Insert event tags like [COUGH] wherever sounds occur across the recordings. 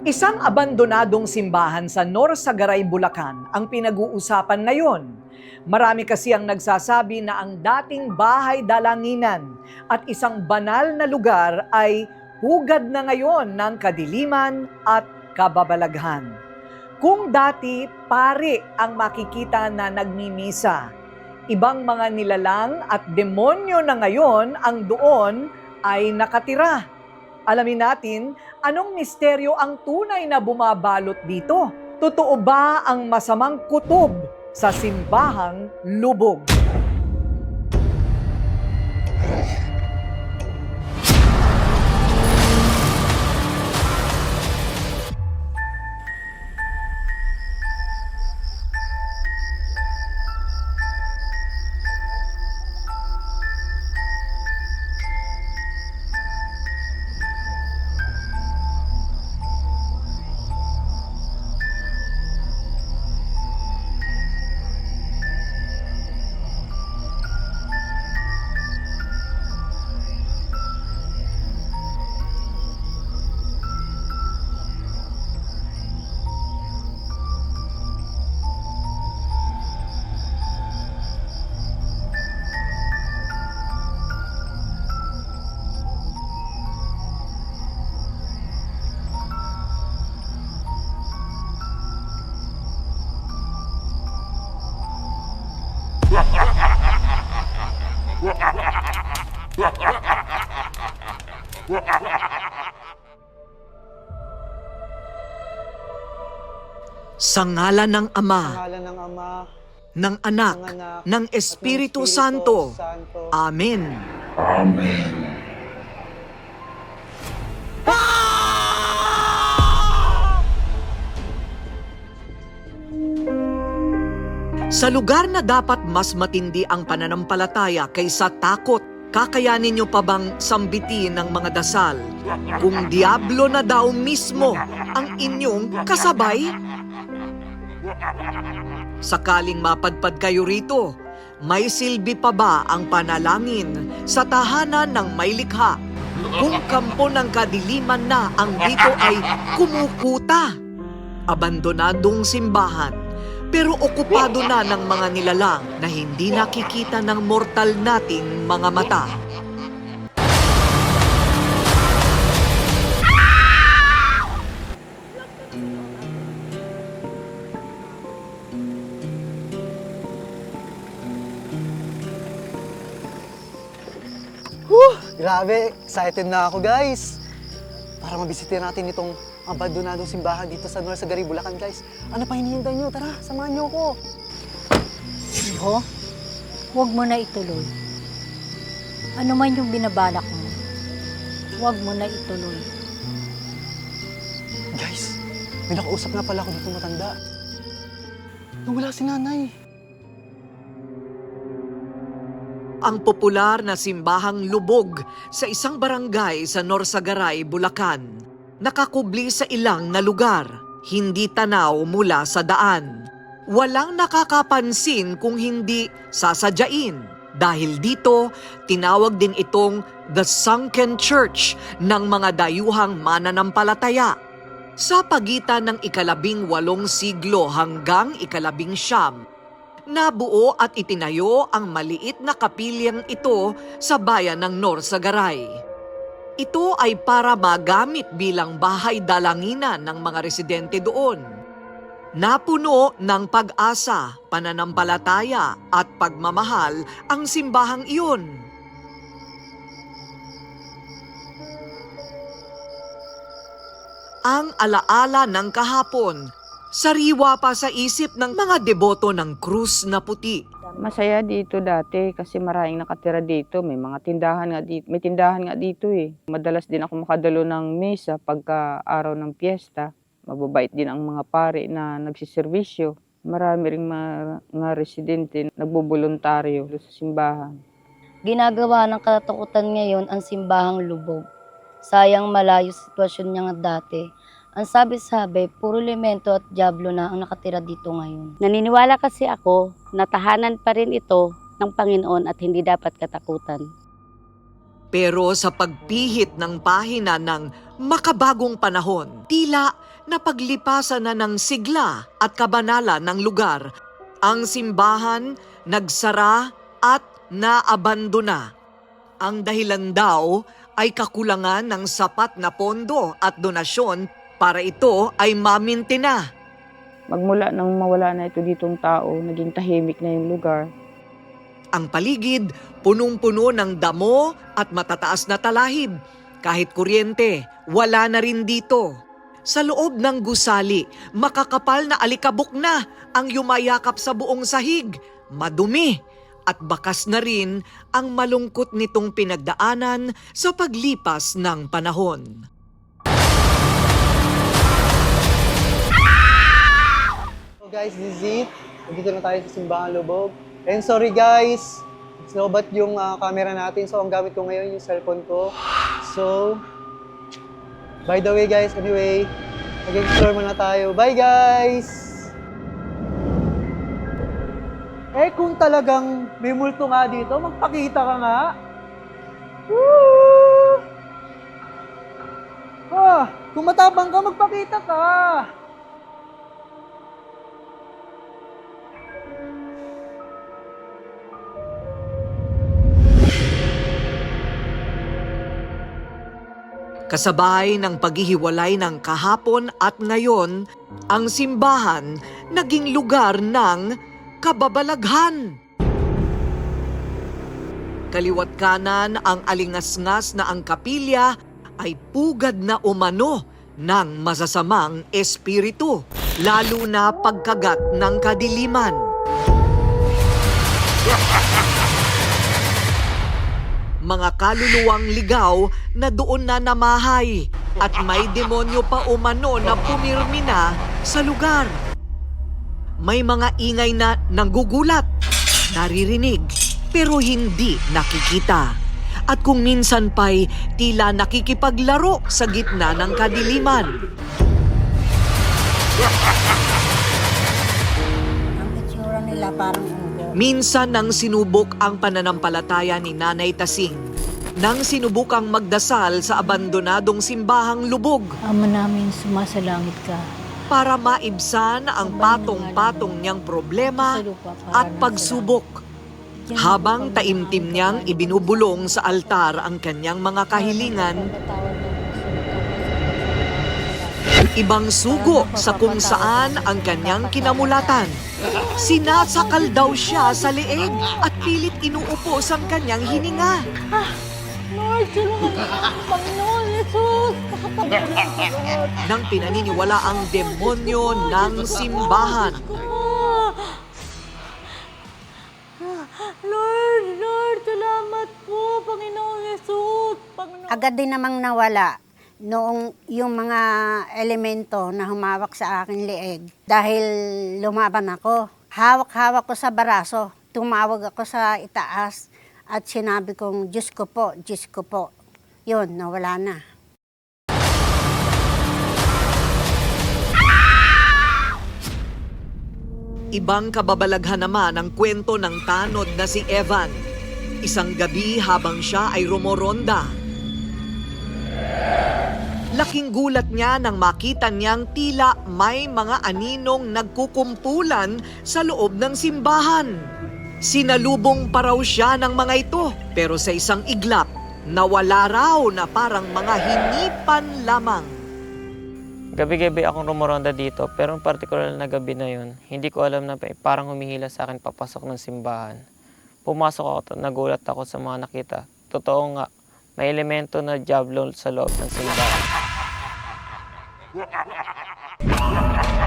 Isang abandonadong simbahan sa Norsagaray, Bulacan ang pinag-uusapan ngayon. Marami kasi ang nagsasabi na ang dating bahay dalanginan at isang banal na lugar ay hugad na ngayon ng kadiliman at kababalaghan. Kung dati pare ang makikita na nagmimisa, ibang mga nilalang at demonyo na ngayon ang doon ay nakatira. Alamin natin anong misteryo ang tunay na bumabalot dito. Totoo ba ang masamang kutob sa simbahang lubog? Sa ngalan ng Ama, Pangalan ng Ama, ng Anak, ng Anak, ng Espiritu Espiritu Santo. Santo. Amen. Sa lugar na dapat mas matindi ang pananampalataya kaysa takot, kakayanin niyo pa bang sambitin ng mga dasal kung diablo na daw mismo ang inyong kasabay? Sakaling mapadpad kayo rito, may silbi pa ba ang panalangin sa tahanan ng may likha? Kung kampo ng kadiliman na ang dito ay kumukuta. Abandonadong simbahan, pero okupado na ng mga nilalang na hindi nakikita ng mortal nating mga mata. Grabe, excited na ako guys. Para mabisitin natin itong abandonadong simbahan dito sa Nueva Sagari, Bulacan guys. Ano pa hinihintay nyo? Tara, samahan nyo ako. Iho, huwag mo na ituloy. Ano man yung binabalak mo, huwag mo na ituloy. Guys, may nakausap na pala ako dito matanda. Nawala si nanay. Ang popular na simbahang lubog sa isang barangay sa Norsagaray, Bulacan. Nakakubli sa ilang na lugar, hindi tanaw mula sa daan. Walang nakakapansin kung hindi sasadyain. Dahil dito, tinawag din itong The Sunken Church ng mga dayuhang mananampalataya. Sa pagitan ng ikalabing walong siglo hanggang ikalabing siyam, Nabuo at itinayo ang maliit na kapilyang ito sa bayan ng Norsagaray. Ito ay para magamit bilang bahay dalanginan ng mga residente doon. Napuno ng pag-asa, pananampalataya at pagmamahal ang simbahang iyon. Ang alaala ng kahapon Sariwa pa sa isip ng mga deboto ng krus na puti. Masaya dito dati kasi maraming nakatira dito. May mga tindahan nga dito. May tindahan nga dito eh. Madalas din ako makadalo ng mesa pagka araw ng piyesta. Mababait din ang mga pare na nagsiservisyo. Marami ring mga, mga residente nagbubuluntaryo sa simbahan. Ginagawa ng katatakutan ngayon ang simbahang lubog. Sayang malayo sitwasyon niya nga dati. Ang sabi-sabi, puro elemento at diablo na ang nakatira dito ngayon. Naniniwala kasi ako na tahanan pa rin ito ng Panginoon at hindi dapat katakutan. Pero sa pagpihit ng pahina ng makabagong panahon, tila na paglipasan na ng sigla at kabanalan ng lugar. Ang simbahan nagsara at naabandona. Ang dahilan daw ay kakulangan ng sapat na pondo at donasyon para ito ay maminti na. Magmula nang mawala na ito ditong tao, naging tahimik na yung lugar. Ang paligid punong-puno ng damo at matataas na talahib. Kahit kuryente, wala na rin dito. Sa loob ng gusali, makakapal na alikabok na ang yumayakap sa buong sahig. Madumi at bakas na rin ang malungkot nitong pinagdaanan sa paglipas ng panahon. Guys, this is it. Nandito na tayo sa Simbahan Lubog. And sorry guys, slobat yung ah, camera natin. So ang gamit ko ngayon yung cellphone ko. So, by the way guys, anyway, mag-explore muna tayo. Bye guys! Eh kung talagang may multo nga dito, magpakita ka nga. Woo! Ah, kung matapang ka, magpakita ka. Kasabay ng paghihiwalay ng kahapon at ngayon, ang simbahan naging lugar ng kababalaghan. Kaliwat kanan ang alingasngas na ang kapilya ay pugad na umano ng masasamang espiritu, lalo na pagkagat ng kadiliman. [LAUGHS] mga kaluluwang ligaw na doon na namahay at may demonyo pa umano na pumirmi na sa lugar. May mga ingay na nanggugulat, naririnig, pero hindi nakikita. At kung minsan pa'y tila nakikipaglaro sa gitna ng kadiliman. Ang itsura nila parang. Minsan nang sinubok ang pananampalataya ni Nanay Tasing, nang sinubukang magdasal sa abandonadong simbahang lubog Ama namin sumasalangit ka. para maibsan ang patong-patong niyang problema at pagsubok. Habang taimtim niyang ibinubulong sa altar ang kanyang mga kahilingan, ibang sugo sa kung saan ang kanyang kinamulatan. Sinasakal daw siya sa leeg at pilit inuupos ang kanyang hininga. Lord, tulungan Panginoon Jesus! Nang pinaniniwala ang demonyo ng simbahan. Lord, Lord, salamat po, Panginoon Jesus! Panginoon. agad din namang nawala noong yung mga elemento na humawak sa aking leeg dahil lumaban ako. Hawak-hawak ko sa baraso. Tumawag ako sa itaas at sinabi kong, Diyos ko po, Diyos ko po. Yun, nawala na. Ibang kababalaghan naman ang kwento ng tanod na si Evan. Isang gabi habang siya ay rumoronda. Laking gulat niya nang makita niyang tila may mga aninong nagkukumpulan sa loob ng simbahan. Sinalubong pa raw siya ng mga ito pero sa isang iglap, nawala raw na parang mga hinipan lamang. Gabi-gabi akong rumoronda dito, pero yung particular na gabi na yun, hindi ko alam na pa- parang humihila sa akin papasok ng simbahan. Pumasok ako, at nagulat ako sa mga nakita. Totoo nga, may elemento na diablo sa loob ng simbahan. Ha ha ha ha!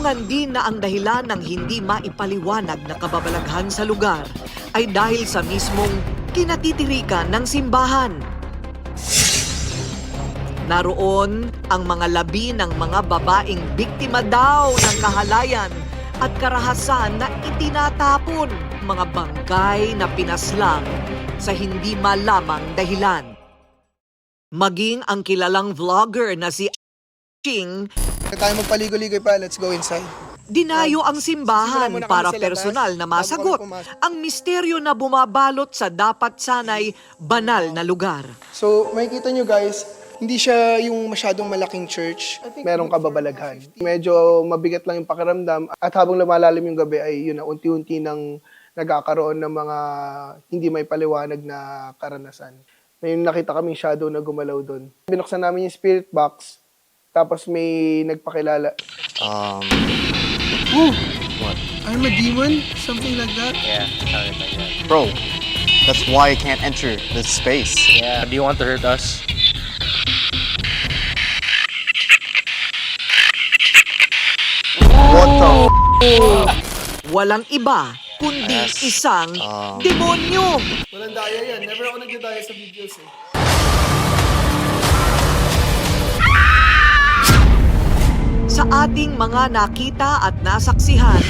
Bulong-bulungan din na ang dahilan ng hindi maipaliwanag na kababalaghan sa lugar ay dahil sa mismong kinatitirikan ng simbahan. Naroon ang mga labi ng mga babaeng biktima daw ng kahalayan at karahasan na itinatapon, mga bangkay na pinaslang sa hindi malamang dahilan. Maging ang kilalang vlogger na si Ching Huwag tayo magpaligo-ligoy pa. Let's go inside. Dinayo ang simbahan Simulan muna kami para sa labas, personal na bago masagot pumasok. ang misteryo na bumabalot sa dapat sanay banal na lugar. So, makikita nyo guys, hindi siya yung masyadong malaking church. Merong kababalaghan. Medyo mabigat lang yung pakiramdam. At habang lumalalim yung gabi ay yun na unti-unti nang nagkakaroon ng mga hindi may paliwanag na karanasan. May nakita kaming shadow na gumalaw doon. Binuksan namin yung spirit box. Tapos may nagpakilala. Um, I'm a demon? Something like that? yeah, something like that. Bro, that's why I can't enter this space. Yeah. Do you want to hurt us? What the? Walang iba kundi Yes. isang Um, demonyo. Walang daya yan. Never ako nagdadaya sa videos eh. Sa ating mga nakita at nasaksihan,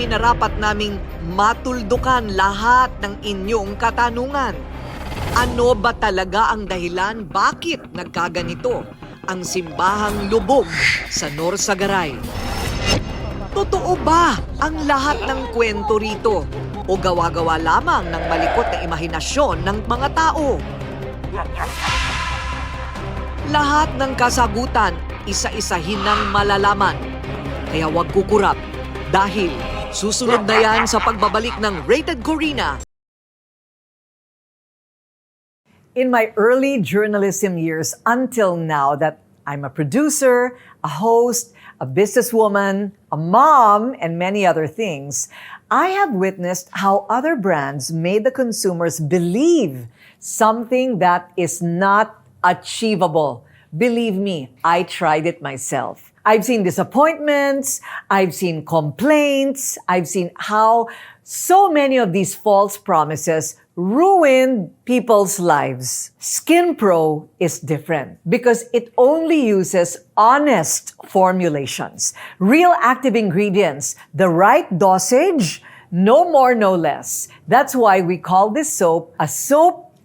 minarapat naming matuldukan lahat ng inyong katanungan. Ano ba talaga ang dahilan bakit nagkaganito ang simbahang lubog sa Norsagaray? Totoo ba ang lahat ng kwento rito o gawa-gawa lamang ng malikot na imahinasyon ng mga tao? Lahat ng kasagutan, isa-isahin ng malalaman. Kaya huwag kukurap dahil susunod na yan sa pagbabalik ng Rated Corina. in my early journalism years until now that I'm a producer, a host, a businesswoman, a mom, and many other things, I have witnessed how other brands made the consumers believe something that is not achievable. Believe me, I tried it myself. I've seen disappointments, I've seen complaints, I've seen how so many of these false promises ruined people's lives. Skin Pro is different because it only uses honest formulations, real active ingredients, the right dosage, no more, no less. That's why we call this soap a soap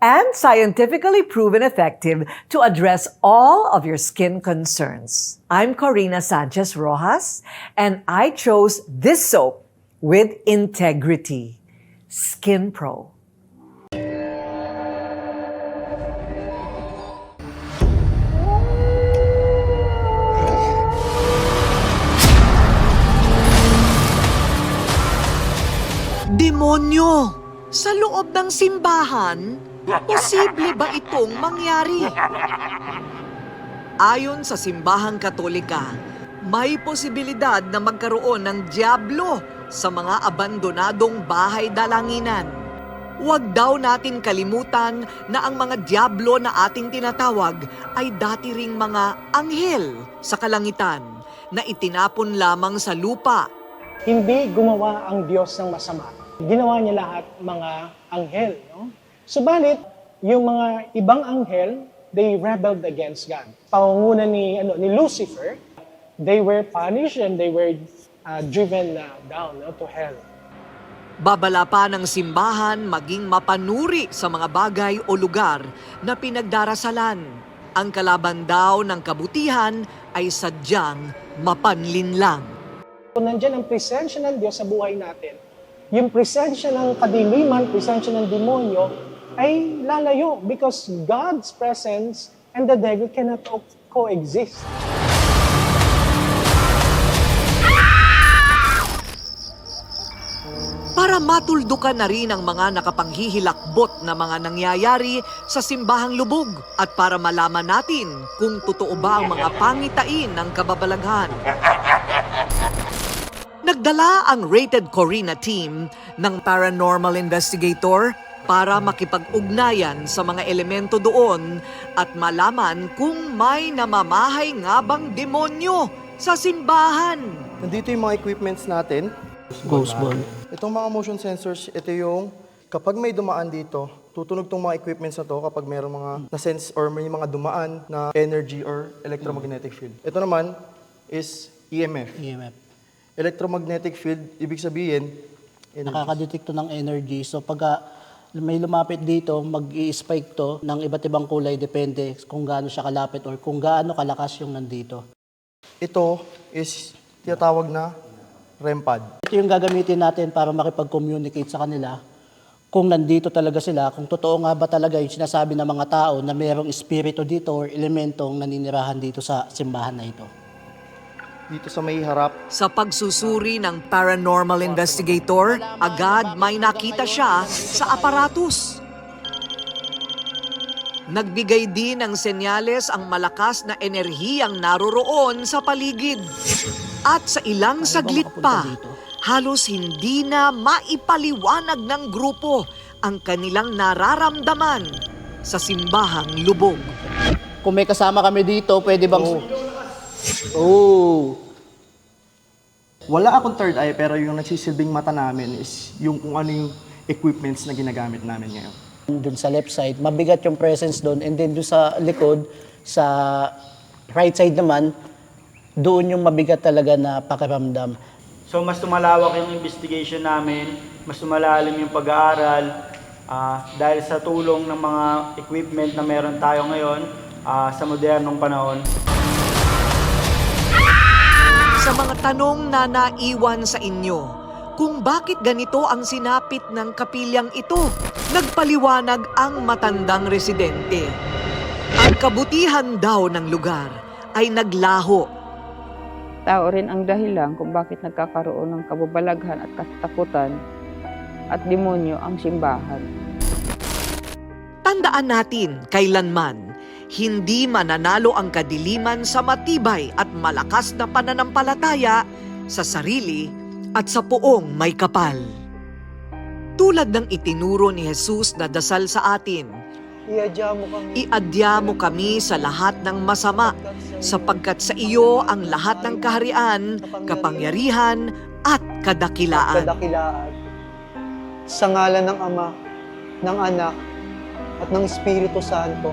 and scientifically proven effective to address all of your skin concerns. I'm Corina Sanchez Rojas, and I chose this soap with integrity. Skin Pro. Demonyo! Sa loob ng simbahan, posible ba itong mangyari? Ayon sa simbahang katolika, may posibilidad na magkaroon ng diablo sa mga abandonadong bahay dalanginan. Huwag daw natin kalimutan na ang mga diablo na ating tinatawag ay dati ring mga anghel sa kalangitan na itinapon lamang sa lupa Hindi gumawa ang Diyos ng masama. Ginawa niya lahat mga anghel. No? Subalit, yung mga ibang anghel, they rebelled against God. Pangunguna ni, ano, ni Lucifer, they were punished and they were uh, driven uh, down no, to hell. Babala pa ng simbahan maging mapanuri sa mga bagay o lugar na pinagdarasalan. Ang kalaban daw ng kabutihan ay sadyang mapanlin lang. Kung nandyan ang presensya ng Diyos sa buhay natin, yung presensya ng kadiliman, presensya ng demonyo, ay lalayo because God's presence and the devil cannot co- coexist. Para matuldukan na rin ang mga nakapanghihilakbot na mga nangyayari sa simbahang lubog at para malaman natin kung totoo ba ang mga pangitain ng kababalaghan. Nagdala ang Rated Corina team ng paranormal investigator para makipag-ugnayan sa mga elemento doon at malaman kung may namamahay nga bang demonyo sa simbahan. Nandito yung mga equipments natin. Ghost ball. Itong mga motion sensors, ito yung kapag may dumaan dito, tutunog tong mga equipments na to kapag mayroong mga na-sense or may mga dumaan na energy or electromagnetic field. Ito naman is EMF. EMF. Electromagnetic field, ibig sabihin, energy. Nakakadetekto ng energy. So pag may lumapit dito, mag-i-spike to ng iba't ibang kulay depende kung gaano siya kalapit or kung gaano kalakas yung nandito. Ito is tinatawag na REM pad. Ito yung gagamitin natin para makipag-communicate sa kanila kung nandito talaga sila, kung totoo nga ba talaga yung sinasabi ng mga tao na mayroong espiritu dito or elementong naninirahan dito sa simbahan na ito. Dito sa may harap, Sa pagsusuri ng paranormal investigator, agad may nakita siya sa aparatus. Nagbigay din ng senyales ang malakas na enerhiyang naroroon sa paligid. At sa ilang saglit pa, halos hindi na maipaliwanag ng grupo ang kanilang nararamdaman sa simbahang lubog. Kung may kasama kami dito, pwede bang... Oh. Wala akong third eye pero yung nagsisilbing mata namin is yung kung ano yung equipments na ginagamit namin ngayon. Doon sa left side, mabigat yung presence doon. And then doon sa likod, sa right side naman, doon yung mabigat talaga na pakiramdam. So mas tumalawak yung investigation namin, mas tumalalim yung pag-aaral ah, dahil sa tulong ng mga equipment na meron tayo ngayon ah, sa modernong panahon. Sa mga tanong na naiwan sa inyo, kung bakit ganito ang sinapit ng kapilyang ito, nagpaliwanag ang matandang residente. Ang kabutihan daw ng lugar ay naglaho Tao rin ang dahilan kung bakit nagkakaroon ng kababalaghan at katakutan at demonyo ang simbahan. Tandaan natin, kailanman, hindi mananalo ang kadiliman sa matibay at malakas na pananampalataya sa sarili at sa poong may kapal. Tulad ng itinuro ni Jesus na dasal sa atin, Iadya mo kami. iadya mo kami sa lahat ng masama, sapagkat sa iyo ang lahat ng kaharian, kapangyarihan at kadakilaan. Kadakilaan. Sa ngalan ng Ama, ng Anak, at ng Espiritu Santo.